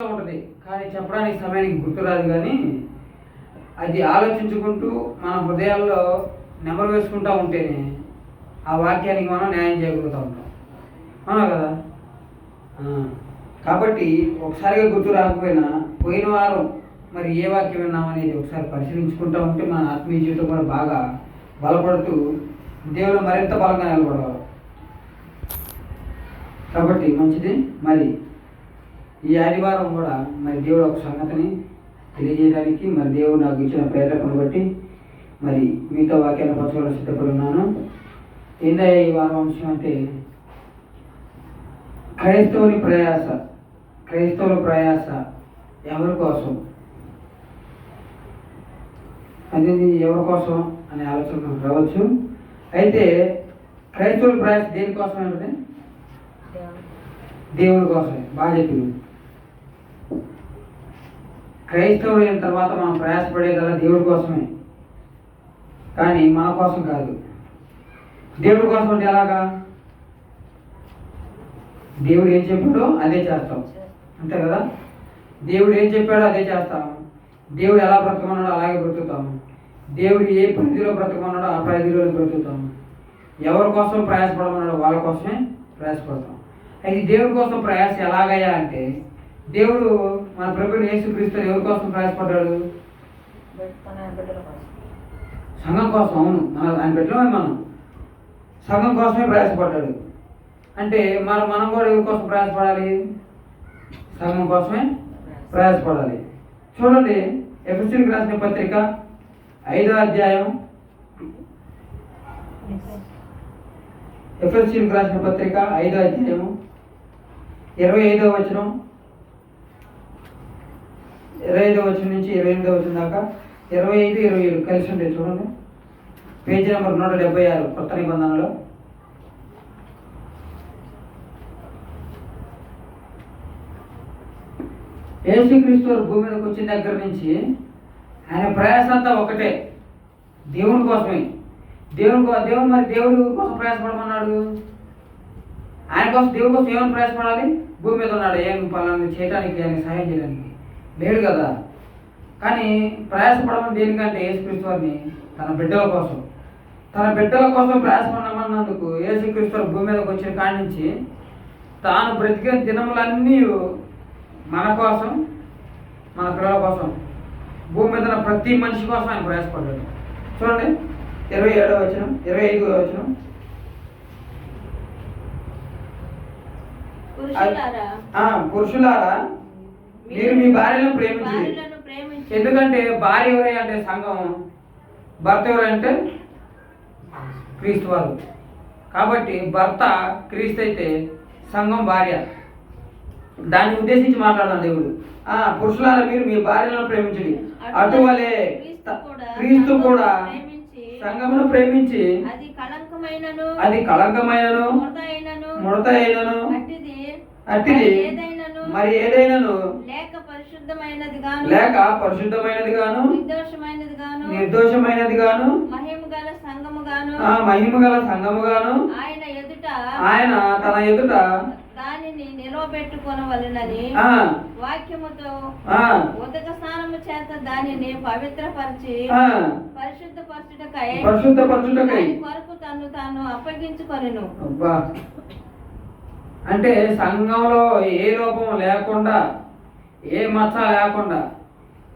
ఉంటుంది. కానీ చెప్పడానికి సమయానికి గుర్తురాదు కానీ అది ఆలోచించుకుంటూ మన హృదయాల్లో నెమరు వేసుకుంటూ ఉంటేనే ఆ వాక్యానికి మనం న్యాయం చేయగలుగుతూ ఉంటాం. అవునా కదా? కాబట్టి ఒకసారిగా గుర్తు రాకపోయినా పోయిన వారం మరి ఏ వాక్యం విన్నామనేది ఒకసారి పరిశీలించుకుంటూ ఉంటే మన ఆత్మీయ జీవితం కూడా బాగా బలపడుతూ దేవుడు మరింత బలంగా నిలబడగలం కాబట్టి మంచిది. మరి ఈ ఆదివారం కూడా మరి దేవుడు ఒక సంగతిని తెలియజేయడానికి మరి దేవుడు నాకు ఇచ్చిన ప్రేరేపణ బట్టి మరి మీతో వాక్యాన్ని పంచుకోవడం సిద్ధపడి ఉన్నాను ఏందయ్యా ఈ వారం అంశం అంటే క్రైస్తవుని ప్రయాస క్రైస్తవుల ప్రయాస ఎవరి కోసం? అది ఎవరి కోసం అనే ఆలోచన రావచ్చు. అయితే క్రైస్తవుల ప్రయాస దేనికోసం అంటే దేవుని కోసమే బాగా చెప్పింది క్రైస్తవుడు అయిన తర్వాత మనం ప్రయాసపడేదల్లా దేవుడి కోసమే. కానీ మన కోసం కాదు. దేవుడి కోసం అంటే ఎలాగా? దేవుడు ఏం చెప్పాడో అదే చేస్తాం. అంతే కదా? దేవుడు ఏం చెప్పాడో అదే చేస్తాం. దేవుడు ఎలా బ్రతకమన్నాడో అలాగే బ్రతుకుతాము దేవుడు ఏ పరిధిలో బ్రతకమన్నాడో ఆ పరిధిలో బ్రతుకుతాము ఎవరి కోసం ప్రయాసపడమన్నాడో వాళ్ళ కోసమే ప్రయాసపడతాం. అయితే దేవుడి కోసం ప్రయాస ఎలాగయ్యా అంటే దేవుడు మన ప్రభుని యేసుక్రీస్తు ఎవరి కోసం ప్రయాసపడ్డాడు? సంఘం కోసం అవును. మన ఆయన పెట్టడమే మనం. సంఘం కోసమే ప్రయాసపడ్డాడు. అంటే మన మనం కూడా ఎవరి కోసం ప్రయాసపడాలి? సంఘం కోసమే ప్రయాసపడాలి. చూడండి ఎఫ్ఎస్సీకి రాసిన పత్రిక ఐదో అధ్యాయం. ఎఫ్ఎస్సీకి రాసిన పత్రిక ఐదో అధ్యాయము. ఇరవై ఐదో వచనం. ఇరవై ఐదో వచ్చిన నుంచి ఇరవై ఎనిమిదో వచ్చిన దాకా ఇరవై ఐదు ఇరవై ఏడు కలిసి ఉండే చూడండి. పేజీ నెంబర్ నూట డెబ్బై ఆరు కొత్త నిబంధనలో. యేసుక్రీస్తు భూమి మీదకి వచ్చిన దగ్గర నుంచి ఆయన ప్రయాసం అంతా ఒకటే. దేవుని కోసమే. దేవుని కో- దేవుడు మరి దేవుడి కోసం ప్రయాసపడమన్నాడు? ఆయన కోసం దేవుడి కోసం ఏమైనా ప్రయాసపడాలి? భూమి మీద ఉన్నాడు. ఏం పలానా చేయడానికి ఆయన సహాయం చేయడానికి లేడు కదా. కానీ ప్రయాసపడమని దేనికంటే యేసుక్రీస్తు వారిని తన బిడ్డల కోసం. తన బిడ్డల కోసం ప్రయాసపడమన్నందుకు యేసుక్రీస్తు వారు భూమి మీదకి వచ్చిన కాడి నుంచి తాను బ్రతికిన దినములన్నీ మన కోసం మన పిల్లల కోసం భూమి మీద ప్రతి మనిషి కోసం ఆయన ప్రయాసపడ్డాడు. చూడండి ఇరవై ఏడో వచ్చిన ఇరవై ఐదో వచ్చిన పురుషులారా? మీరు మీ భార్యలను ప్రేమించి భార్యలను ప్రేమించి ఎందుకంటే భార్య ఎవరై అంటే సంఘం భర్త ఎవరంటే క్రీస్తు వారు కాబట్టి భర్త క్రీస్తు అయితే సంఘం భార్య. దాన్ని ఉద్దేశించి మాట్లాడదాం దేవుడు. ఆ పురుషులారా మీరు మీ భార్యలను ప్రేమించండి. అటువలే క్రీస్తు కూడా సంఘమును ప్రేమించి అది కళంకమైనను ముడత అయినను అట్టిది మరి ఏదైనను? లేక పరిశుద్ధమైనది గాను. లేక పరిశుద్ధమైనది గాను? నిర్దోషమైనది గాను. నిర్దోషమైనది గాను? మహిమ గల సంగము గాను. ఆ మహిమ గల సంఘము గాను? ఆయన ఎదుట ఆయన తన ఎదుట? దానిని నిలవబెట్టుకొనవలెనని వాక్యముతో ఉదక స్నానము చేత దానిని పవిత్రపరిచి ఆ. పరిశుద్ధ పరచుటకై పరిశుద్ధ పరచుటకై దాని కొరకు తను తాను అప్పగించుకొనెను. అబ్బా. అంటే సంఘంలో ఏ లోపం లేకుండా ఏ మచ్చ లేకుండా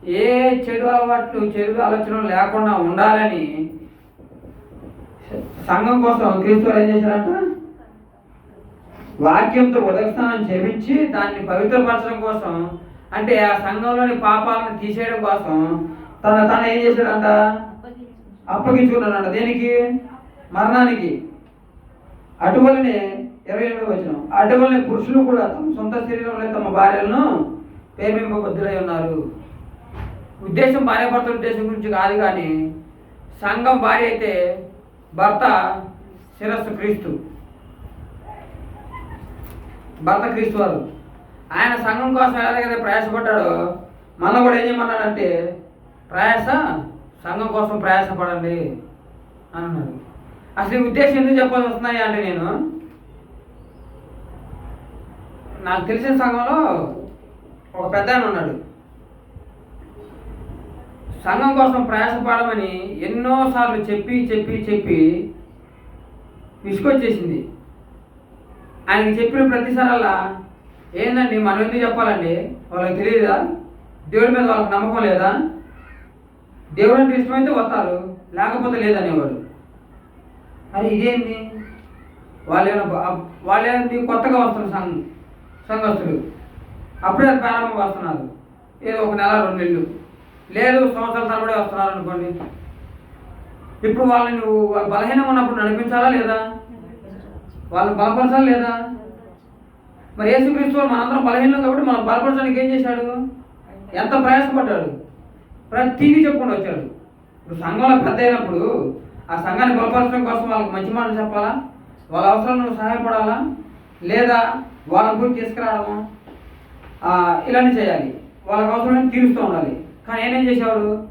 ఏ చెడు అలవాట్లు చెడు ఆలోచనలు లేకుండా ఉండాలని సంఘం కోసం క్రీస్తు ఏం చేశారంట? వాక్యంతో ఉదకస్నానం చేపించి దాన్ని పవిత్రపరచడం కోసం అంటే ఆ సంఘంలోని పాపాలను తీసేయడం కోసం తన తను ఏం చేశాడంట? అప్పగించుకున్నాడంట. దేనికి? మరణానికి. అటువలనే ఇరవై ఎనిమిది వచ్చిన అటువలనే పురుషులు కూడా తమ సొంత శరీరంలో తమ భార్యలను ప్రేమింపబద్ధులై ఉన్నారు. ఉద్దేశం భార్యాభర్తల ఉద్దేశం గురించి కాదు కానీ సంఘం భార్య అయితే భర్త శిరస్సు క్రీస్తు. భర్త క్రీస్తు వారు. ఆయన సంఘం కోసం ఎలాగైతే ప్రయాసపడ్డాడో మన కూడా ఏం చేయమన్నాడంటే ప్రయాస సంఘం కోసం ప్రయాసపడండి అని అన్నాడు. అసలు ఈ ఉద్దేశం ఎందుకు చెప్పాల్సి వస్తున్నాయి అంటే నేను నాకు తెలిసిన సంఘంలో ఒక పెద్ద ఆయన ఉన్నాడు. సంఘం కోసం ప్రయాసపడమని ఎన్నోసార్లు చెప్పి చెప్పి చెప్పి విసుకొచ్చేసింది ఆయనకి చెప్పిన ప్రతిసారల్లా ఏందండి మనం ఎందుకు చెప్పాలండి? వాళ్ళకి తెలియదా దేవుడి మీద వాళ్ళకి నమ్మకం లేదా? దేవుడు అంటే ఇష్టమైతే వస్తారు లేకపోతే లేదనేవాడు. అది ఇదేంది? వాళ్ళేమో వాళ్ళేంది కొత్తగా వస్తున్న సంఘం? సంఘస్థులు అప్పుడే ప్రారంభం వస్తున్నారు. ఏదో ఒక నెల రెండు నెలలు. లేదు సంవత్సరాల తరబడి వస్తున్నారు అనుకోండి. ఇప్పుడు వాళ్ళని నువ్వు వాళ్ళ బలహీనం ఉన్నప్పుడు నడిపించాలా లేదా? వాళ్ళని బలపరచాలా లేదా? మరి యేసుక్రీస్తు మనందరం బలహీనం కాబట్టి మనం బలపరచడానికి ఏం చేశాడు? ఎంత ప్రయాసపడ్డాడు? ప్రతిదీ చెప్పుకుంటూ వచ్చాడు. ఇప్పుడు సంఘంలో పెద్ద అయినప్పుడు ఆ సంఘాన్ని బలపరచడం కోసం వాళ్ళకి మంచి మాటలు చెప్పాలా? వాళ్ళ అవసరం నువ్వు సహాయపడాలా? లేదా వాళ్ళని కూడా తీసుకురావడము ఆ, ఇలానే చేయాలి. వాళ్ళకి అవసరమైన తీరుస్తూ ఉండాలి. కానీ ఏమేం చేసేవాడు?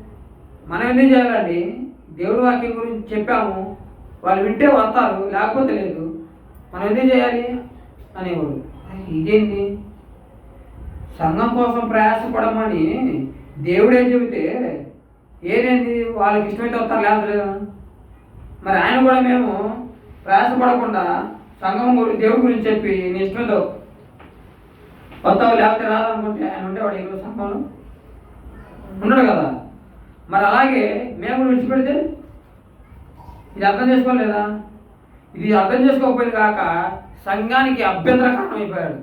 మనం ఎందుకు చేయాలండి? దేవుడి వాక్యం గురించి చెప్పాము. వాళ్ళు వింటే వస్తారు లేకపోతే లేదు. మనం ఎందుకు చేయాలి? అనేవాడు. అరే, ఇదేంటి? సంఘం కోసం ప్రయాసపడమని దేవుడే చెబితే ఏదేంది? వాళ్ళకి ఇష్టమైతే వస్తారు లేకపోతే మరి ఆయన కూడా మేము ప్రయాసపడకుండా సంఘం గురించి దేవుడి గురించి చెప్పి నీ ఇష్టమైతే వస్తావు లేకపోతే రాదనుకుంటే ఆయన ఉండేవాడు ఈరోజు సంఘంలో. ఉండడు కదా? మరి అలాగే మేము కూడా విడిచిపెడితే ఇది అర్థం చేసుకోలేదా? ఇది అర్థం చేసుకోకపోయింది కాక సంఘానికి అభ్యంతర కారణం అయిపోయాడు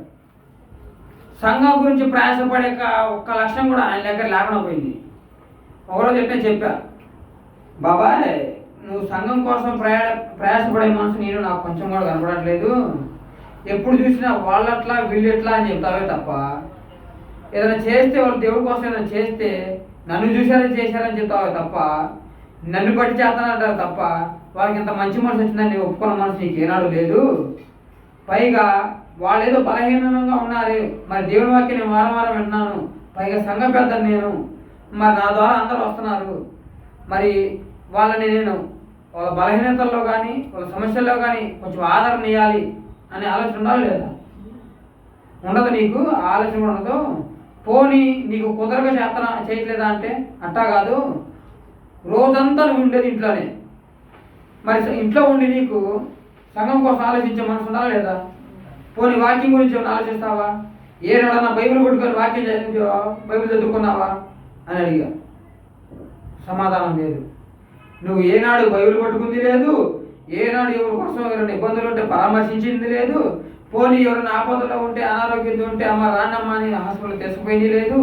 సంఘం గురించి ప్రయాసపడే ఒక్క లక్ష్యం కూడా ఆయన దగ్గర లేకుండా పోయింది. ఒకరోజు ఎట్టే చెప్పా బాబాయ్ నువ్వు సంఘం కోసం ప్రయాణ ప్రయాసపడే మనసు నేను నాకు కొంచెం కూడా కనపడట్లేదు. ఎప్పుడు చూసినా వాళ్ళట్లా వీళ్ళెట్లా అని చెప్తావే తప్ప. ఏదైనా చేస్తే వాళ్ళు దేవుడి కోసం ఏదైనా చేస్తే నన్ను చూశారని చేశారని చెప్తావే తప్ప. నన్ను బట్టి చేస్తానంటారు తప్ప. వాళ్ళకి ఇంత మంచి మనసు వచ్చిందని నేను ఒప్పుకున్న మనసు నీకు ఏనాడు లేదు. పైగా వాళ్ళు ఏదో బలహీనంగా ఉన్నారు. మరి దేవుని వాక్యం నేను వారం వారం వింటున్నాను పైగా సంఘ పెద్ద నేను. మరి నా ద్వారా అందరూ వస్తున్నారు. మరి వాళ్ళని నేను వాళ్ళ బలహీనతల్లో కానీ వాళ్ళ సమస్యల్లో కానీ కొంచెం ఆదరణ ఇవ్వాలి అనే ఆలోచన ఉండాలి లేదా? ఉండదు నీకు ఆలోచన ఉండదు. పోనీ నీకు కుదరగా చేతన చేయట్లేదా అంటే అట్టా కాదు. రోజంతా నువ్వు ఉండేది ఇంట్లోనే. మరి ఇంట్లో ఉండి నీకు సంఘం కోసం ఆలోచించే మనసు ఉండాలా లేదా? పోనీ వాకింగ్ గురించి ఏమైనా ఆలోచిస్తావా? ఏనాడన్నా బైబిల్ పట్టుకొని వాక్యం చదివించావా? బైబిల్ చదువుకున్నావా? అని అడిగా. సమాధానం లేదు. నువ్వు ఏనాడు బైబిల్ పట్టుకుంది లేదు ఏనాడు ఎవరి కోసం ఎవరైనా ఇబ్బందులు ఉంటే పరామర్శించింది లేదు పోనీ ఎవరైనా ఆపదలో ఉంటే అనారోగ్యంతో ఉంటే అమ్మ రానమ్మ అని హాస్పిటల్ తీసుకుపోయింది లేదు.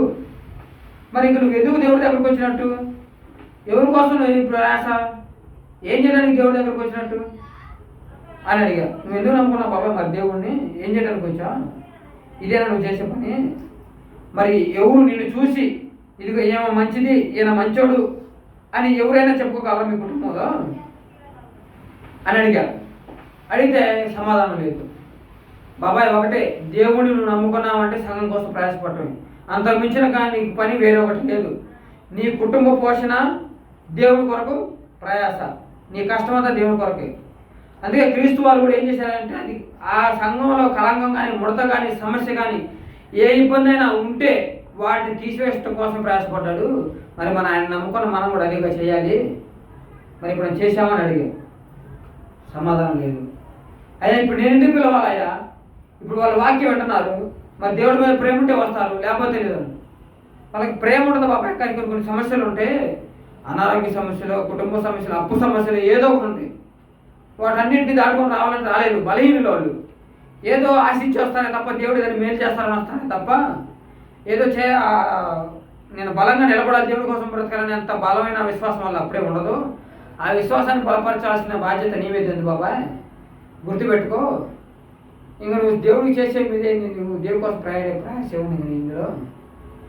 మరి ఇంక నువ్వు ఎందుకు దేవుడి దగ్గరకు వచ్చినట్టు? ఎవరి కోసం నువ్వు ప్రయాస ఏం చేయడానికి దేవుడి దగ్గరకు వచ్చినట్టు? అని అడిగా. నువ్వు ఎందుకు నమ్ముకున్నావు బాబాయ్ మరి దేవుడిని ఏం చేయడానికి వచ్చా? ఇదేనా నువ్వు చేసే పని? మరి ఎవరు నిన్ను చూసి ఇదిగో ఏమో మంచిది ఈయన మంచోడు అని ఎవరైనా చెప్పుకోగలరా మీ కుటుంబంలో? అని అడిగారు. అడిగితే సమాధానం లేదు. బాబాయ్ ఒకటే దేవుడిని నువ్వు నమ్ముకున్నావంటే సంఘం కోసం ప్రయాసపడటమే. అంతకు మించిన కానీ నీకు పని వేరే ఒకటి లేదు. నీ కుటుంబ పోషణ దేవుడి కొరకు ప్రయాస. నీ కష్టమంతా దేవుడి కొరకే. అందుకే క్రీస్తు వాళ్ళు కూడా ఏం చేశారంటే అది ఆ సంఘంలో కళంకం కానీ ముడత కానీ సమస్య కానీ ఏ ఇబ్బంది అయినా ఉంటే వాటిని తీసివేయడం కోసం ప్రయాసపడ్డాడు. మరి మన ఆయన నమ్ముకున్న మనం కూడా అదేగా చేయాలి. మరి ఇప్పుడు నేను చేశామని అడిగాం సమాధానం లేదు. అయ్యా ఇప్పుడు నేను ఎందుకు పిలవాలయ్యా? ఇప్పుడు వాళ్ళు వాక్యం వింటున్నారు. మరి దేవుడి మీద ప్రేమ ఉంటే వస్తారు లేకపోతే లేదు వాళ్ళకి ప్రేమ ఉండదు బాబా కానీ కొన్ని కొన్ని సమస్యలు ఉంటే అనారోగ్య సమస్యలు కుటుంబ సమస్యలు అప్పు సమస్యలు ఏదో ఒకటి ఉంది వాటన్నింటినీ దాటుకొని రావాలని రాలేదు. బలహీనులు వాళ్ళు. ఏదో ఆశించి వస్తానే తప్ప దేవుడు దాన్ని మేలు చేస్తారని వస్తానే తప్ప ఏదో చే నేను బలంగా నిలబడాలి దేవుడి కోసం బ్రతకాలని అంత బలమైన విశ్వాసం వల్ల అప్పుడే ఉండదు. ఆ విశ్వాసాన్ని బలపరచాల్సిన బాధ్యత నీవే మీద ఉంది బాబాయ్. గుర్తుపెట్టుకో. ఇంకా నువ్వు దేవుడికి చేసే మీదే నువ్వు దేవుడి కోసం ప్రయాణ ప్రయాసం ఉంది ఇందులో.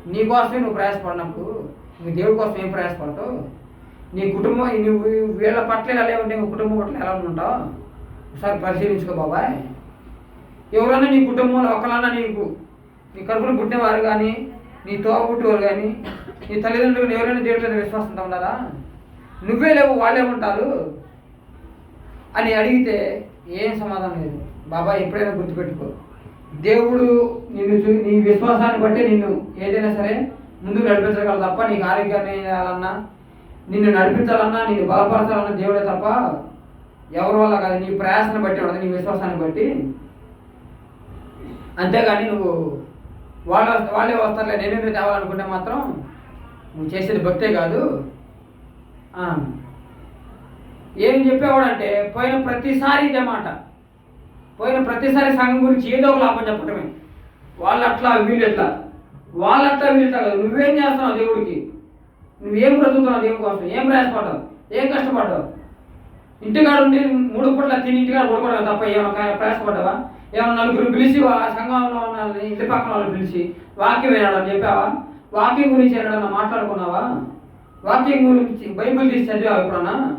నీ కోసమే నువ్వు ప్రయాసపడినప్పుడు నువ్వు దేవుడి కోసం ఏం ప్రయాసపడతావు? నీ కుటుంబం నువ్వు వీళ్ళ పట్ల ఎలా ఉంటే నీ కుటుంబం పట్ల ఎలా ఉంటావు? ఒకసారి పరిశీలించుకో బాబాయ్. ఎవరైనా నీ కుటుంబంలో ఒకళ్ళన్నా నీకు నీ కడుపున పుట్టినవారు కానీ నీ తోబుట్టువారు కానీ నీ తల్లిదండ్రులు ఎవరైనా దేవుడి మీద విశ్వాసంతో ఉన్నారా? నువ్వే లేవు వాళ్ళే ఉంటారు. అని అడిగితే ఏం సమాధానం లేదు. బాబాయ్ ఎప్పుడైనా గుర్తుపెట్టుకో. దేవుడు నిన్ను చూ నీ విశ్వాసాన్ని బట్టి నిన్ను ఏదైనా సరే ముందుకు నడిపించగలరు తప్ప నీకు ఆరోగ్యాన్ని చేయాలన్నా నిన్ను నడిపించాలన్నా నిన్ను బలపరచాలన్నా దేవుడే తప్ప ఎవరి వల్ల కాదు. నీ ప్రయాసాన్ని బట్టి ఉండదు నీ విశ్వాసాన్ని బట్టి. అంతేగాని నువ్వు వాళ్ళ వాళ్ళే వస్తారులే నేనే తేవాలనుకుంటే మాత్రం నువ్వు చేసేది భక్తే కాదు. ఏం చెప్పేవాడంటే పోయిన ప్రతిసారి ఇదే మాట. పోయిన ప్రతిసారి సంఘం గురించి ఏదో ఒక లాభం చెప్పటమే. వాళ్ళు అట్లా వీళ్ళు ఎట్లా వాళ్ళు అట్లా వీళ్ళు కాదు. నువ్వేం చేస్తున్నావు దేవుడికి? నువ్వేం బ్రతుకుతున్నావు దేవుడి కోసం? ఏం ప్రయాసపడ్డావు? ఏం కష్టపడ్డావు? ఇంటికాడ ఉండి మూడు పూట్ల తిని ఇంటికాడ పడుకోవడం తప్ప ఏమైనా ప్రయాసపడ్డావా? ఏమైనా నలుగురు పిలిచి వా సంఘంలో ఉన్న ఇంటి పక్కన వాళ్ళు పిలిచి వాక్యం వినడం చెప్పావా? వాక్యం గురించి ఏదైనా మాట్లాడుకున్నావా? వాక్యం గురించి బైబిల్ తీసి చదివావు ఎప్పుడన్నా?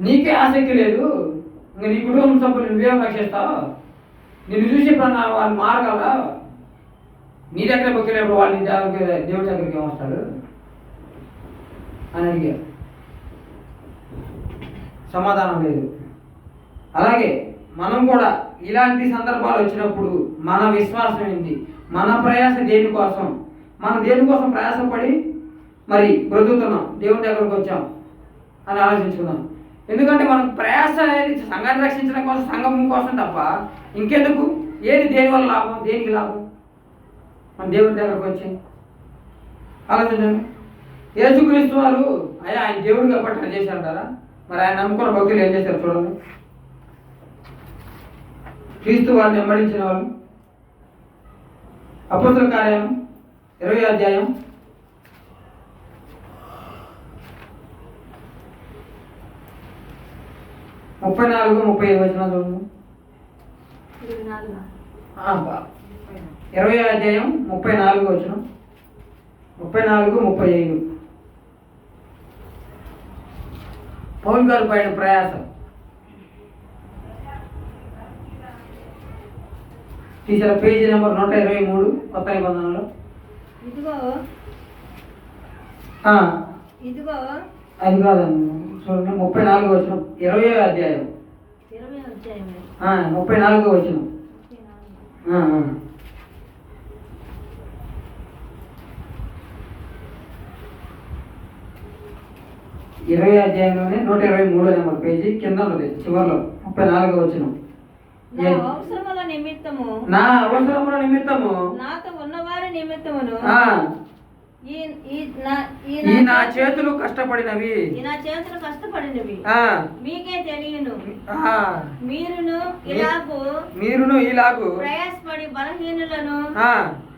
నీకే ఆసక్తి లేదు. ఇంక నీ కుటుంబ సభ్యులు నువ్వేం రక్షిస్తావు? నిన్ను చూసి ఎప్పుడన్నా వాళ్ళు మారగలరా? నీ దగ్గర బొక్కినప్పుడు వాళ్ళు నీ దేవుడి దగ్గరికి ఏమొస్తాడు అని అడిగారు. సమాధానం లేదు. అలాగే మనం కూడా ఇలాంటి సందర్భాలు వచ్చినప్పుడు మన విశ్వాసం ఏంటి? మన ప్రయాస దేనికోసం మనం దేనికోసం ప్రయాసపడి మరి బ్రతుకుతున్నాం? దేవుని దగ్గరకు వచ్చాం అని ఆలోచించుకున్నాం ఎందుకంటే మనం ప్రయాస అనేది సంఘాన్ని రక్షించడం కోసం సంఘం కోసం తప్ప ఇంకెందుకు? ఏది దేనివల్ల లాభం? దేనికి లాభం? మన దేవుని దగ్గరకు వచ్చి ఆలోచించండి. యేసుక్రీస్తు వారు అయ్యా ఆయన దేవుడు కాబట్టి అలా చేశారంటారా? మరి ఆయన నమ్ముకున్న భక్తులు ఏం చేశారు చూడండి. క్రీస్తు వారిని వెంబడించిన వాళ్ళు. అపోతుల కార్యం ఇరవై అధ్యాయం. ముప్పై నాలుగు ముప్పై ఐదు వచ్చిన ఇరవై అధ్యాయం ముప్పై నాలుగు వచ్చిన ముప్పై నాలుగు ముప్పై ఐదు. పౌన్ గారు పైన ప్రయాసం. తీసిన పేజీ నెంబర్ నూట ఇరవై మూడు కొత్త నిబంధనలో. ఇదిగో. ఇదిగో. అది కాదండి చూడండి ముప్పై నాలుగు వచ్చిన ఇరవై అధ్యాయం ముప్పై నాలుగు వచ్చిన. ఇరవై అధ్యాయంలోనే నూట ఇరవై మూడో నెంబర్ పేజీ కింద ఉన్నది చివరిలో ముప్పై నాలుగో వచ్చిన నా అవసరముల నిమిత్తము. నా అవసరముల నిమిత్తము. నాతో ఉన్నవారి నిమిత్తమును ఈ ఈ నా చేతులు కష్టపడినవి. ఈ నా చేతులు కష్టపడినవి. మీకే తెలియను. మీరును ఇలాగూ మీరును ఇలాగు. ప్రయాసపడి బలహీనులను ఆ,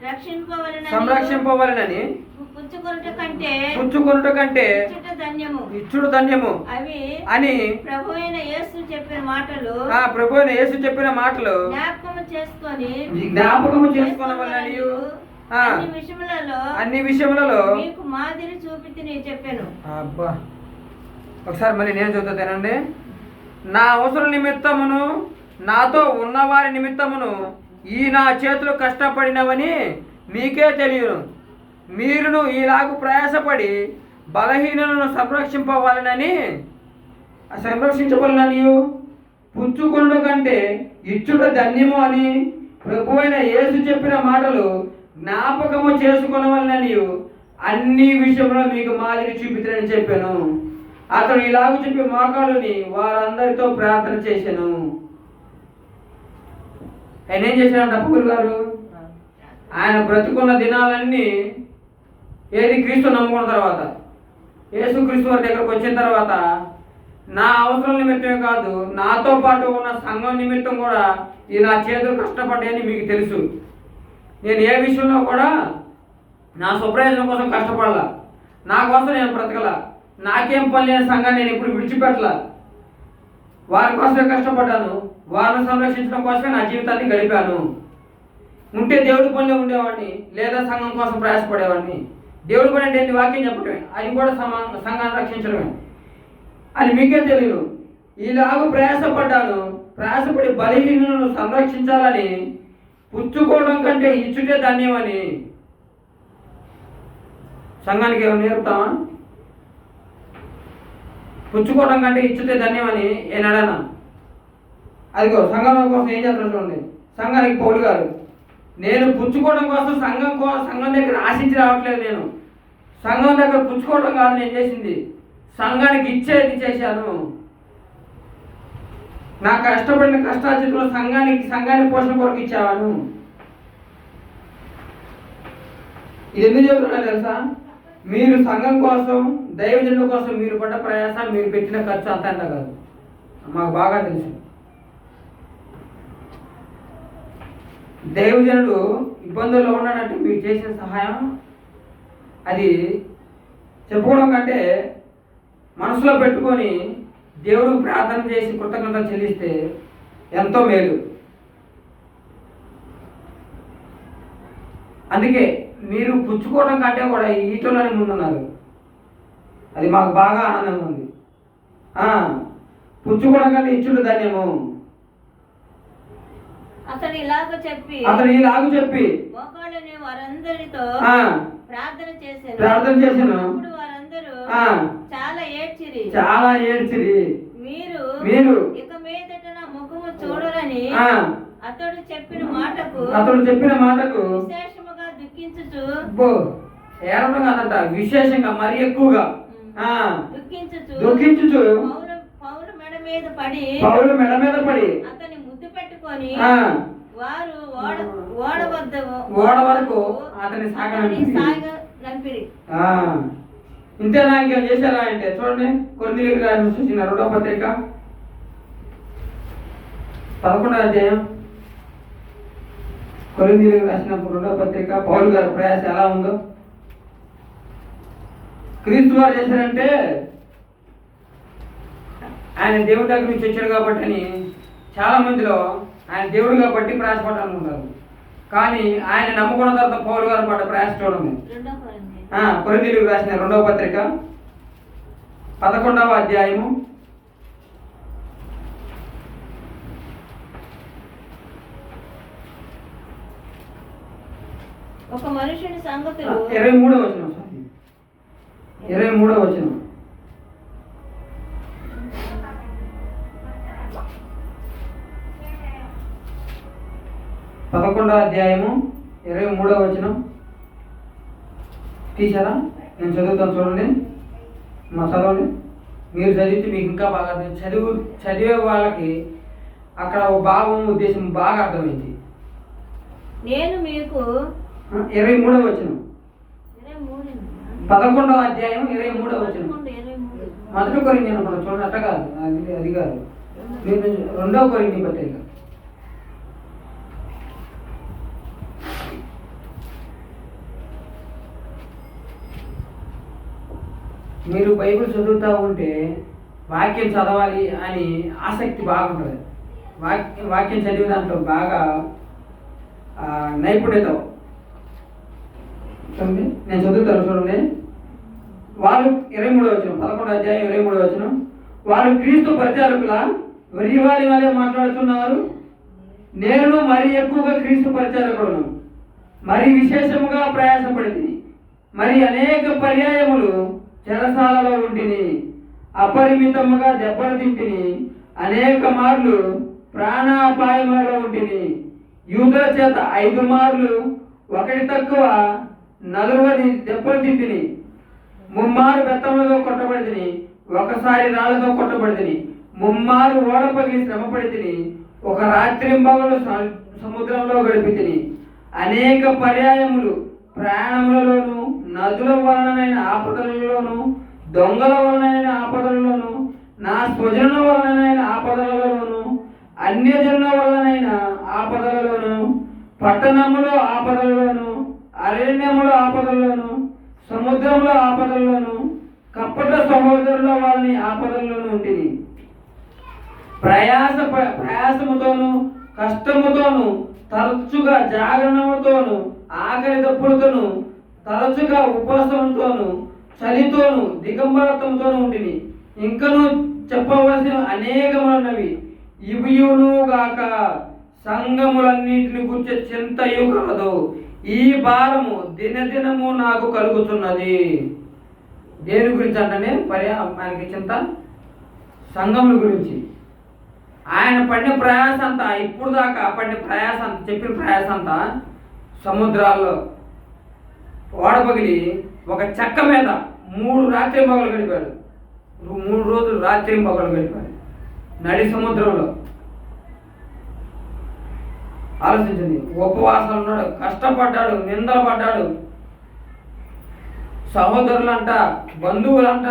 రక్షింపవలన సంరక్షింపవలనని పుచ్చుకొనుట కంటే పుచ్చుకొనుట కంటే ధన్యము. ఇచ్చుడు ధన్యము. అవి అని ప్రభు అయిన యేసు చెప్పిన మాటలు ఆ ప్రభు అయిన యేసు చెప్పిన మాటలు జ్ఞాపకము చేసుకొని జ్ఞాపకము చేసుకున్న వలన ఆ. అన్ని విషయములలో అన్ని విషయములలో మీకు మాదిరి నేను చెప్పాను. అబ్బా. ఒకసారి మళ్ళీ నేను చదువుతానండి నా అవసరం నిమిత్తమును నాతో ఉన్నవారి నిమిత్తమును ఈ నా చేతులు కష్టపడినవని మీకే తెలియను. మీరును ఈలాగు ప్రయాసపడి బలహీనులను సంరక్షింపవాలనని సంరక్షించవలనని పుచ్చుకొనుట కంటే ఇచ్చుట ధన్యము అని ప్రభు అయిన యేసు చెప్పిన మాటలు జ్ఞాపకము చేసుకునవలనని అన్ని విషయంలో మీకు మాదిరి చూపితని చెప్పాను. అతడు ఇలాగ చెప్పి మోకాలుని వారందరితో ప్రార్థన చేశాను. ఆయన ఏం చేశాడంట అప్పుగురు గారు ఆయన బ్రతుకున్న దినాలన్నీ ఏది క్రీస్తు నమ్ముకున్న తర్వాత? యేసు క్రీస్తు వారి దగ్గరకు వచ్చిన తర్వాత నా అవసరం నిమిత్తమే కాదు నాతో పాటు ఉన్న సంఘం నిమిత్తం కూడా ఈ నా చేతులు కష్టపడ్డాయని మీకు తెలుసు. నేను ఏ విషయంలో కూడా నా స్వప్రయోజనం కోసం కష్టపడాల. నా కోసం నేను బ్రతకల. నాకేం పని లేని సంఘాన్ని నేను ఇప్పుడు విడిచిపెట్టలా. వారి కోసమే కష్టపడ్డాను. వారిని సంరక్షించడం కోసమే నా జీవితాన్ని గడిపాను. ఉంటే దేవుడి పనిలో ఉండేవాడిని లేదా సంఘం కోసం ప్రయాసపడేవాడిని. దేవుడు కూడా అంటే ఏంటి? వాక్యం చెప్పటమే. అది కూడా సమా సంఘాన్ని రక్షించడమే. అది మీకే తెలియదు ఇలాగ ప్రయాసపడ్డాను. ప్రయాసపడి బలహీనులను సంరక్షించాలని పుచ్చుకోవడం కంటే ఇచ్చుటే ధన్యమని. సంఘానికి ఏమైనా నేర్పుతామా పుచ్చుకోవడం కంటే ఇచ్చుతే ధన్యమని ఏనాడనా అదిగో సంఘం కోసం ఏం చేస్తాడు చూడండి. సంఘానికి పౌలు గారు నేను పుచ్చుకోవడం కోసం సంఘం కో సంఘం దగ్గర ఆశించి రావట్లేదు నేను. సంఘం దగ్గర పుచ్చుకోవడం కాదు నేను చేసింది. సంఘానికి ఇచ్చేది చేశాను. నా కష్టపడిన కష్టార్జితంలో సంఘానికి సంఘానికి పోషణ కొరకు ఇచ్చాను ఇది ఎందుకు చెబుతున్నా తెలుసా? మీరు సంఘం కోసం దైవజనుల కోసం మీరు పడ్డ ప్రయాస మీరు పెట్టిన ఖర్చు అంత అంత కాదు. మాకు బాగా తెలుసు. దైవజనుడు ఇబ్బందుల్లో ఉన్నాడంటే మీరు చేసిన సహాయం అది చెప్పుకోవడం కంటే మనసులో పెట్టుకొని దేవుడు ప్రార్థన చేసి కృతజ్ఞత చెల్లిస్తే ఎంతో మేలు. అందుకే మీరు పుచ్చుకోవడం కంటే కూడా ఈటలోనే ముందున్నారు. అది మాకు బాగా ఆనందంగా ఉంది. పుచ్చుకోవడం కంటే ఇచ్చుడు ధన్యము. అతడు ఇలాగ చెప్పి అతను ఇలాగ చెప్పి మోకాళ్ళని వారందరితో ప్రార్థన చేశాను ప్రార్థన చేశాను. అప్పుడు వారందరూ చాలా ఏడ్చిరి. చాలా ఏడ్చిరి. మీరు మీరు ఇక మీదట నా ముఖము చూడరని అతడు చెప్పిన మాటకు అతడు చెప్పిన మాటకు విశేషముగా దుఃఖించుచు ఏడవడం కాదంట విశేషంగా మరి ఎక్కువగా. ఆ, దుఃఖించుచు దుఃఖించుచు పౌలు మెడ మీద పడి పౌలు మెడ మీద పడి అతని పెట్టుకొని వారు ఓడ ఓడ వద్ద ఓడ వరకు అతని సాగనంపిరి. అతని సాగనంపిరి ఆ. ఇంతేనా ఇంకేం చేశారా అంటే చూడండి కొన్ని రాసిన చూసిన రెండో పత్రిక. పదకొండో అధ్యాయం. కొరిందీలకు రాసిన రెండో పత్రిక. పౌలు గారి ప్రయాస ఎలా ఉందో. క్రీస్తు వారు చేశారంటే ఆయన దేవుడి దగ్గర నుంచి వచ్చాడు కాబట్టి అని చాలా మందిలో ఆయన దేవుడు కాబట్టి ప్రయాసపడాలనుకుంటారు కానీ ఆయన నమ్ముకున్న తర్వాత పౌలు గారు పడ్డ ప్రయాస చూడండి రాసిన రెండవ పత్రిక పదకొండవ అధ్యాయము. ఒక మనుషుని సంగతులు ఇరవై మూడవ వచనం సారీ. ఇరవై మూడవ వచనం. పదకొండవ అధ్యాయము ఇరవై మూడవ వచనం. తీసారా నేను చదువుతాను చూడండి. మా చదవండి. మీరు చదివితే మీకు ఇంకా బాగా అర్థం చదువు చదివే వాళ్ళకి అక్కడ ఒక భావం ఉద్దేశం బాగా అర్థమైంది. నేను మీకు ఇరవై మూడవ వచనం. పదకొండవ అధ్యాయం ఇరవై మూడవ మూడు. మొదటి కొరింది అనుకున్నా చూడండి అట్ట కాదు. అది అది కాదు. రెండవ కొరింది పత్రిక. మీరు బైబిల్ చదువుతూ ఉంటే వాక్యం చదవాలి అని ఆసక్తి బాగుంటుంది. వాక్యం వాక్యం చదివే దాంట్లో బాగా నైపుణ్యత. చూడండి నేను చదువుతాను చూడండి. వారు ఇరవై మూడు వచ్చిన పదకొండు అధ్యాయం ఇరవై మూడో వచ్చిన వారు క్రీస్తు పరిచారకుల వరివాలి వారే మాట్లాడుతున్నారు. నేను మరి ఎక్కువగా క్రీస్తు పరిచారకులను. మరి విశేషముగా ప్రయాసపడింది మరి అనేక పర్యాయములు చెరసాలలో ఉంటిని అపరిమితముగా దెబ్బలు తింటిని అనేక మార్లు ప్రాణాపాయములలో ఉంటిని. యూదుల చేత ఐదు మార్లు ఒకటి తక్కువ నలువది దెబ్బలు తింటిని. ముమ్మారు బెత్తములతో కొట్టబడితిని ఒకసారి రాళ్ళతో కొట్టబడితిని. ముమ్మారు ఓడ పగిలి శ్రమపడితిని ఒక రాత్రింబగలు సముద్రంలో గడిపితిని. అనేక పర్యాయములు ప్రయాణములలోను నదుల వలనైన ఆపదలలోను దొంగల వలనైన ఆపదలలోను నా స్వజనుల వలనైన ఆపదలలోను అన్యజనుల వలనైన ఆపదలలోను పట్టణములో ఆపదలలోను అరణ్యముల ఆపదల్లోను సముద్రంలో ఆపదల్లోను కప్పట సహోదరుల వారిని ఆపదల్లోనూ ఉంటుంది ప్రయాస ప్రయాసముతోను కష్టముతోను తరచుగా జాగరణముతోను ఆకలి దప్పులతోను తరచుగా ఉపవాసంతోను చలితోను దిగంబరత్వంతోను ఉండిని ఇంకను చెప్పవలసిన అనేకములున్నవి ఇవియును గాక. సంగములన్నింటిని గుర్చే చింతయు కలదు ఈ భారము దినదినము నాకు కలుగుతున్నది. దేని గురించి అంటేనే పర్యా ఆయనకి చింత సంఘముల గురించి. ఆయన పడిన ప్రయాస అంతా ఇప్పుడు దాకా పడిన ప్రయాస అంతా చెప్పిన ప్రయాస అంతా సముద్రాల్లో ఓడపగిలి ఒక చెక్క మీద మూడు రాత్రి మొగలు గడిపాడు. మూడు రోజులు రాత్రి మొగలు గడిపాడు. నడి సముద్రంలో. ఆలోచించింది. ఉపవాసం ఉన్నాడు. కష్టపడ్డాడు. నిందలు పడ్డాడు. సహోదరులంట బంధువులంట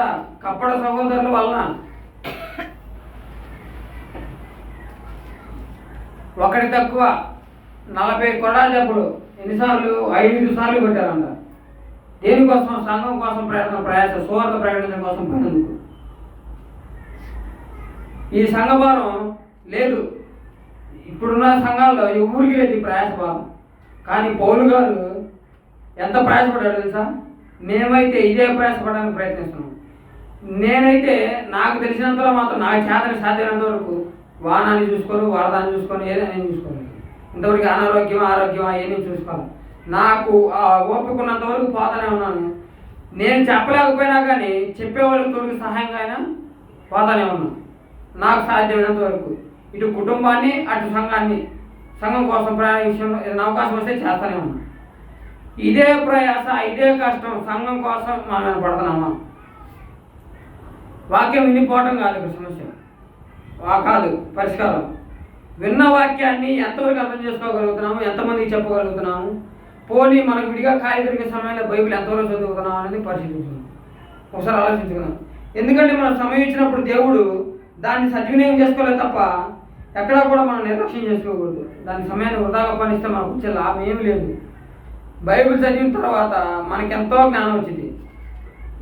కప్పడ సహోదరుల వలన ఒకటి తక్కువ నలభై కొడా ఎన్నిసార్లు? ఐదు సార్లు పెట్టారంట దేనికోసం? సంఘం కోసం ప్రయత్నం ప్రయాస సువార్త ప్రకటన కోసం పడినందుకు ఈ సంఘభారం లేదు. ఇప్పుడున్న సంఘాల్లో ఈ లేదు వెళ్ళి ప్రయాస భారం కానీ పౌలు గారు ఎంత ప్రయాసపడ్డాడు తెలుసా? మేమైతే ఇదే ప్రయాసపడడానికి ప్రయత్నిస్తున్నాం. నేనైతే నాకు తెలిసినంతలో మాత్రం నాకు చేతని సాధ్యమైనంత వరకు వాహనాన్ని చూసుకొని వరదాన్ని చూసుకొని ఏదైనా నేను చూసుకోను ఇంతవరకు అనారోగ్యం ఆరోగ్యం అవన్నీ చూసుకోవాలి నాకు ఆ వరకు పోతానే ఉన్నాను. నేను చెప్పలేకపోయినా కానీ చెప్పేవాళ్ళకి తోడికి సహాయంగా అయినా పోతానే ఉన్నాను. నాకు సాధ్యమైనంత వరకు. ఇటు కుటుంబాన్ని అటు సంఘాన్ని సంఘం కోసం ప్రయాణ విషయంలో ఏదైనా అవకాశం వస్తే చేస్తానే ఉన్నాను. ఇదే ప్రయాస ఇదే కష్టం సంఘం కోసం మనం పడుతున్నామా వాక్యం వినిపోవటం కాదు ఇక్కడ సమస్య. వా కాదు పరిష్కారం. విన్న వాక్యాన్ని ఎంతవరకు అర్థం చేసుకోగలుగుతున్నాము ఎంతమందికి చెప్పగలుగుతున్నాము? పోనీ మనకు విడిగా ఖాళీ దొరికే సమయంలో బైబిల్ ఎంతవరకు చదువుతున్నాం అనేది పరిశీలించుకున్నాం ఒకసారి ఆలోచించుకున్నాం ఎందుకంటే మనం సమయం ఇచ్చినప్పుడు దేవుడు దాన్ని సద్వినియోగం చేసుకోలేదు తప్ప ఎక్కడా కూడా మనం నిర్లక్ష్యం చేసుకోకూడదు. దాని సమయాన్ని వృధాగా పనిస్తే మనకు వచ్చే లాభం ఏమి లేదు. బైబిల్ చదివిన తర్వాత మనకెంతో జ్ఞానం వచ్చింది.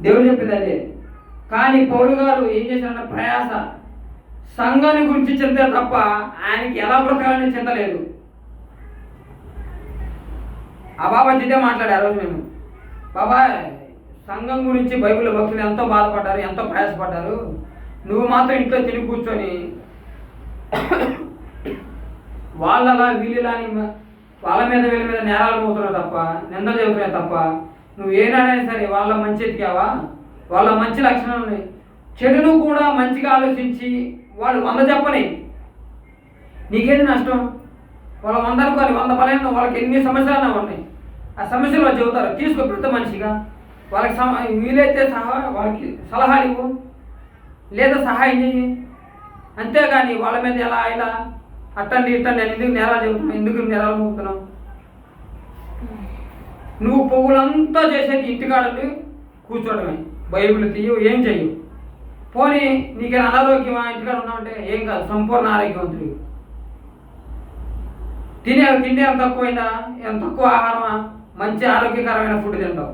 దేవుడు చెప్పింది అదే. కానీ పౌరు గారు ఏం చేశారంటే ప్రయాస సంఘాన్ని గురించి చింతే తప్ప ఆయనకి ఎలా బ్రతకాలని చింత లేదు. ఆ బాబా ఇదే మాట్లాడే ఆ రోజు నేను బాబా సంఘం గురించి బైబిల్ భక్తులు ఎంతో బాధపడ్డారు ఎంతో ప్రయాసపడ్డారు. నువ్వు మాత్రం ఇంట్లో తిని కూర్చొని వాళ్ళలా వీళ్ళలా వాళ్ళ మీద వీళ్ళ మీద నేరాలు పోతున్నావు తప్ప నిందలు చెబుతున్నావు తప్ప నువ్వు ఏనాడైనా సరే వాళ్ళ మంచి ఎతికావా? వాళ్ళ మంచి లక్షణాలని చెడును కూడా మంచిగా ఆలోచించి వాళ్ళు వంద చెప్పని. నీకేది నష్టం? వాళ్ళ వంద అనుకోని వంద బలైన వాళ్ళకి ఎన్ని సమస్యలు ఉన్నాయి. ఆ సమస్యలు వాళ్ళు చెబుతారు తీసుకో పెద్ద మనిషిగా. వాళ్ళకి సమ వీలైతే సహా వాళ్ళకి సలహాలు ఇవ్వు. లేదా సహాయం చెయ్యి. అంతేగాని వాళ్ళ మీద ఎలా ఇలా అట్టండి ఇట్టండి నేను ఎందుకు నేరాలు చెబుతున్నావు? ఎందుకు నేరాలు మోపుతున్నావు నువ్వు పొగులంతా చేసేది ఇంటికాడని కూర్చోడమే. బైబిల్ తీయవు ఏం చెయ్యవు. పోనీ నీకేం అనారోగ్యమా? ఇంటికాడ ఉన్నామంటే ఏం కాదు సంపూర్ణ ఆరోగ్యవంతుడు. తినే తిండి ఎంత తక్కువైందా? ఎంత తక్కువ ఆహారమా? మంచి ఆరోగ్యకరమైన ఫుడ్ తింటావు.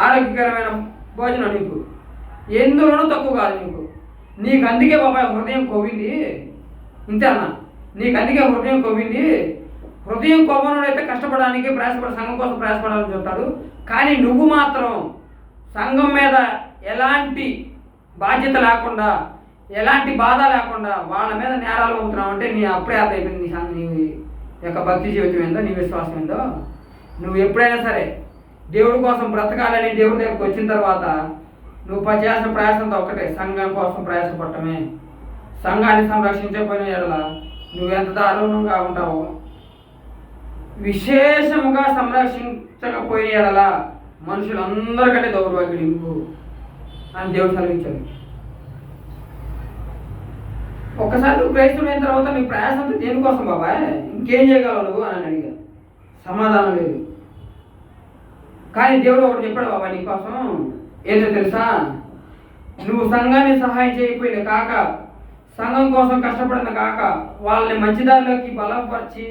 ఆరోగ్యకరమైన భోజనం నీకు. ఎందులోనూ తక్కువ కాదు నీకు. నీకు అందుకే బాబాయ్ హృదయం కొవ్వింది. ఇంతే అన్న. నీకు అందుకే హృదయం కొవ్వింది. హృదయం కొవ్వనుడు అయితే కష్టపడడానికి ప్రయాసపడ సంఘం కోసం ప్రయాసపడాలని చెప్తాడు. కానీ నువ్వు మాత్రం సంఘం మీద ఎలాంటి బాధ్యత లేకుండా ఎలాంటి బాధ లేకుండా వాళ్ళ మీద నేరాలు అవుతున్నావు అంటే నీ అప్పుడే అర్థమైపోయింది నీ నీ యొక్క భక్తి జీవితం ఏందో నీ విశ్వాసం ఏందో. నువ్వు ఎప్పుడైనా సరే దేవుడి కోసం బ్రతకాలని దేవుడి దగ్గరకు వచ్చిన తర్వాత నువ్వు ప- చేసిన ప్రయాసంతో ఒకటే సంఘం కోసం ప్రయాసపడటమే. సంఘాన్ని సంరక్షించకపోయిన ఎడల నువ్వు ఎంత దారుణంగా ఉంటావో విశేషముగా సంరక్షించకపోయిన ఎడల మనుషులందరికంటే దౌర్భాగ్యుడు నువ్వు అని దేవుడు సెలవించాడు ఒక్కసారి నువ్వు క్రైస్తవుడు అయిన తర్వాత నీ ప్రయాసం అంతా దేనికోసం బాబాయ్ ఇంకేం చేయగలవు నువ్వు అని అడిగా సమాధానం లేదు. కానీ దేవుడు ఒకటి చెప్పాడు బాబా నీకోసం ఏదో తెలుసా? నువ్వు సంఘాన్ని సహాయం చేయకపోయిన కాక సంఘం కోసం కష్టపడిన కాక వాళ్ళని మంచిదారిలోకి బలపరిచి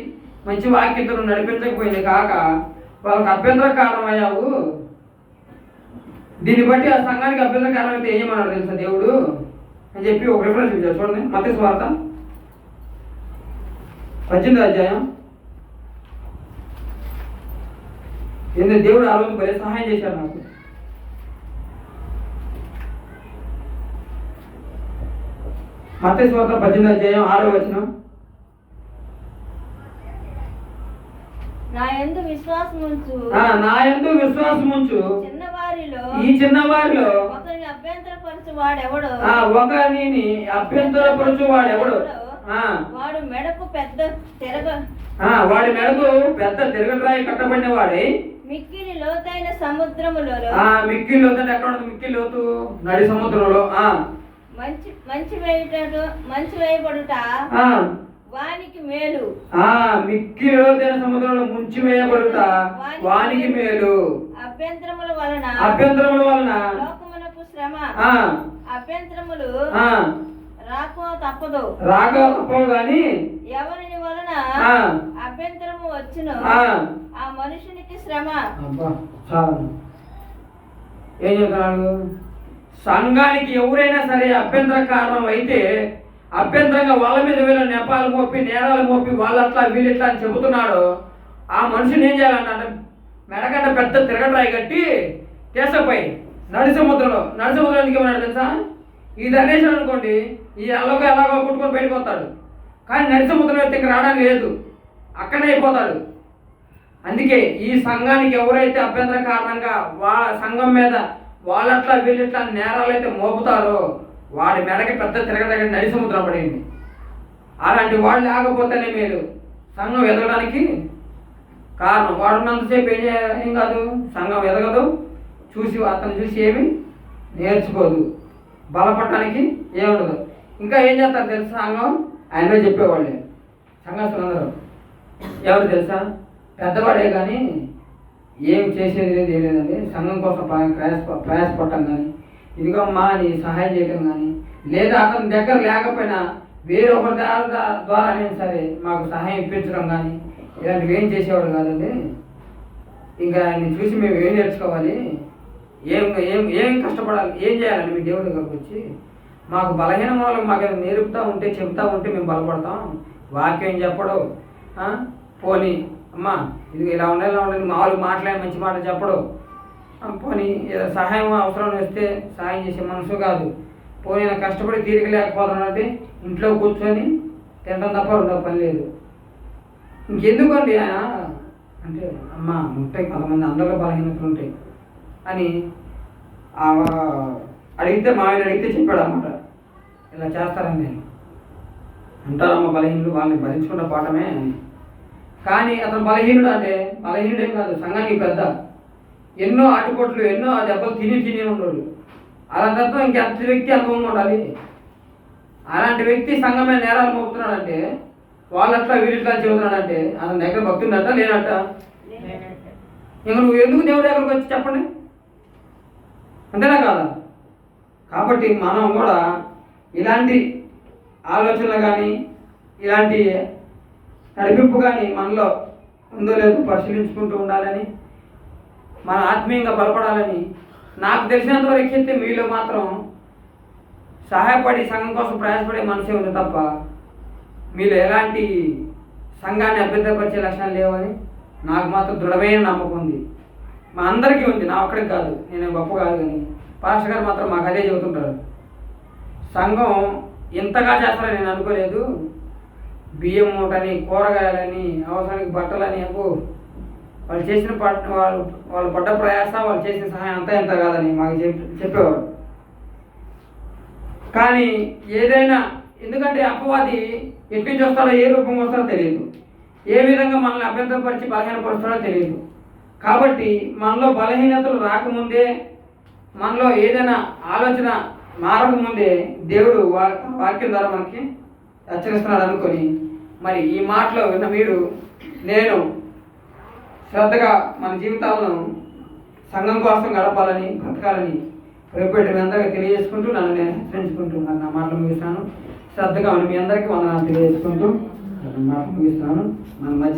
మంచి వాక్యతను నడిపించకపోయింది కాక వాళ్ళకి అభ్యంతర కారణమయ్యావు దీన్ని బట్టి ఆ సంఘానికి అభ్యంతర కారణం అయితే ఏం చేయమన్నాడు తెలుసా దేవుడు? అని చెప్పి ఒక రిఫరెన్స్ ఇచ్చాడు చూడండి. మత స్వార్థ పద్దెనిమిది అధ్యాయం. ఏంటంటే దేవుడు ఆ రోజు భలే సహాయం చేశాడు నాకు. మత స్వార్థ పద్దెనిమిది అధ్యాయం ఆరో వచనం. నా ఎందు విశ్వాసం ఉంచు నా యందు విశ్వాసం ఉంచు చిన్నవారిలో ఈ చిన్నవారిలో ఒకరిని అభ్యంతరపరచు వాడెవడో ఆ ఒకరిని అభ్యంతరపరచు వాడెవడు ఆ, వాడు మెడకు పెద్ద తిరగ ఆ, వాడి మెడకు పెద్ద తిరగట్రాయి కట్టబడిన వాడై మిక్కిలి లోతైన సముద్రములో ఆ మిక్కిలి లోతు అంటే ఎక్కడ ఉంటుంది మిక్కిలి లోతు నడి సముద్రంలో. ఆ. మంచి మంచి వేయుట మంచి వేయబడుట ఆ, వానికి మేలు. ఆ మిక్కిలి లోతైన సముద్రంలో ముంచి వేయబడుట వానికి మేలు. అభ్యంతరముల వలన అభ్యంతరముల వలన లోకమునకు శ్రమ. ఆ. అభ్యంతరములు ఆ. రాకో తప్పదు. రాక తప్పవు గాని ఎవరిని వలన అభ్యంతరము వచ్చును? ఆ. ఆ మనుషునికి శ్రమ. ఏం చెప్తున్నాడు సంఘానికి ఎవరైనా సరే అభ్యంతర కారణం అయితే అభ్యంతరంగా వాళ్ళ మీద వీళ్ళ నెపాలు మోపి నేరాలు మోపి వాళ్ళట్లా వీళ్ళిట్లా అని చెబుతున్నాడు. ఆ మనిషిని ఏం చేయాలంటే మెడకంట పెద్ద తిరగట్రాయి కట్టి కేసపై నడిసముద్రంలో నడిసముద్రానికి ఏమన్నాడు తెలుసా? ఇది అనేసాడు అనుకోండి ఈ ఎలాగో ఎలాగో కొట్టుకొని బయటకు వస్తాడు కానీ నడి అయితే ఇంక రావడానికి లేదు. అక్కడే అయిపోతాడు. అందుకే ఈ సంఘానికి ఎవరైతే అభ్యంతర కారణంగా వాళ్ళ సంఘం మీద వాళ్ళట్లా వీళ్ళట్లా నేరాలు అయితే మోపుతారో వాడి మెడకి పెద్ద తిరగదగ నడి సముద్రం పడింది. అలాంటి వాళ్ళు లేకపోతేనే మీరు సంఘం ఎదగడానికి కారణం. వాడున్నంతసేపు ఏం ఏం కాదు? సంఘం ఎదగదు. చూసి అతను చూసి ఏమి నేర్చుకోదు. బలపడటానికి ఏముండదు ఇంకా ఏం చేస్తారు తెలుసా సంఘం? ఆయనే చెప్పేవాళ్ళే. సంఘస్తులందరూ ఎవరు తెలుసా? పెద్దవాడే కానీ ఏం చేసేది లేదు ఏం లేదండి. సంఘం కోసం ప్రయాస ప్రయాసపడటం కానీ ఇదిగమ్మా నీ సహాయం చేయడం కానీ. లేదా అతని దగ్గర లేకపోయినా వేరే ఒకరి ద్వారా నేను అయినా సరే మాకు సహాయం ఇప్పించడం కానీ. ఇలాంటివి ఏం చేసేవాడు కాదండి. ఇంకా ఆయన్ని చూసి మేము ఏం నేర్చుకోవాలి? ఏం ఏం ఏం కష్టపడాలి? ఏం చేయాలండి మీ దేవుడి దగ్గరకు వచ్చి? మాకు బలహీన వాళ్ళకి మాకు నేర్పుతూ నేర్పుతా ఉంటే చెబుతా ఉంటే మేము బలపడతాం. వాక్యం చెప్పడు. ఆ? పోనీ అమ్మా ఇది ఇలా ఉండాలి ఇలా ఉండాలి మామూలు మాట్లాడి మంచి మాట చెప్పడు. పోనీ ఏదో సహాయం అవసరం వస్తే సహాయం చేసే మనసు కాదు. పోనీ కష్టపడి తీరిక లేకపోతున్నాడంటే ఇంట్లో కూర్చొని తినడం తప్ప రెండో పని లేదు. ఇంకెందుకండి ఆయన? అంటే అమ్మ ఉంటాయి కొంతమంది అందరిలో బలహీనతలు ఉంటాయి అని ఆ అడిగితే మా ఆయన అడిగితే చెప్పాడు అన్నమాట. ఇలా చేస్తారని నేను. అంటారమ్మ బలహీనుడు వాళ్ళని భరించుకున్న పాఠమే అని. కానీ అతను బలహీనుడు అంటే బలహీనుడేం కాదు సంఘానికి పెద్ద. ఎన్నో ఆటుపోట్లు ఎన్నో దెబ్బలు తిని తిని ఉన్నాడు అలాంటి ఇంకెంత వ్యక్తి అనుభవం ఉండాలి. అలాంటి వ్యక్తి సంఘం మీద నేరాలు మోపుతున్నాడంటే వాళ్ళట్లా వీళ్ళట్లా చెబుతున్నాడంటే అతని దగ్గర భక్తుండట లేనట ఇంక నువ్వు ఎందుకు దేవుడి దగ్గరకు వచ్చి చెప్పండి? అంతేనా కాదా? కాబట్టి మనం కూడా ఇలాంటి ఆలోచనలు కానీ ఇలాంటి నడిపింపు కానీ మనలో ఉందో లేదో పరిశీలించుకుంటూ ఉండాలని మన ఆత్మీయంగా బలపడాలని నాకు తెలిసినంత వరకు అయితే మీలో మాత్రం సహాయపడి సంఘం కోసం ప్రయాసపడే మనసే ఉంది తప్ప మీలో ఎలాంటి సంఘాన్ని అభ్యంతరపరిచే లక్షణాలు లేవని నాకు మాత్రం దృఢమైన నమ్మకం ఉంది. మా అందరికీ ఉంది. నా ఒక్కడికి కాదు. నేను గొప్ప కాదు కానీ పాస్టర్ గారు మాత్రం మాకు అదే చెబుతుంటారు. సంఘం ఇంతగా చేస్తారని నేను అనుకోలేదు. బియ్యం మూటని కూరగాయలని అవసరానికి బట్టలని అబ్బో వాళ్ళు చేసిన పట్ వాళ్ళు వాళ్ళు పడ్డ ప్రయాస వాళ్ళు చేసిన సహాయం అంతా ఎంత కాదని మాకు చెప్ చెప్పేవాడు. కానీ ఏదైనా ఎందుకంటే అపవాది ఎటు నుంచి వస్తాడో ఏ రూపం వస్తాడో తెలియదు. ఏ విధంగా మనల్ని అభ్యంతరపరిచి బలహీనపరుస్తాడో తెలియదు. కాబట్టి మనలో బలహీనతలు రాకముందే మనలో ఏదైనా ఆలోచన మారకముందే దేవుడు వా వాక్యం ద్వారా మనకి హెచ్చరిస్తున్నాడు అనుకొని మరి ఈ మాటలో విన్న మీరు నేను శ్రద్ధగా మన జీవితాలను సంఘం కోసం గడపాలని బ్రతకాలని రేపటి మీ అందరికీ తెలియజేసుకుంటూ నన్ను నేను హెచ్చరించుకుంటూ నా మాటలు ముగిస్తాను. శ్రద్ధగా ఉన్న మీ అందరికీ వందనాలు తెలియజేసుకుంటూ మాటలు ముగిస్తాను. మన మధ్య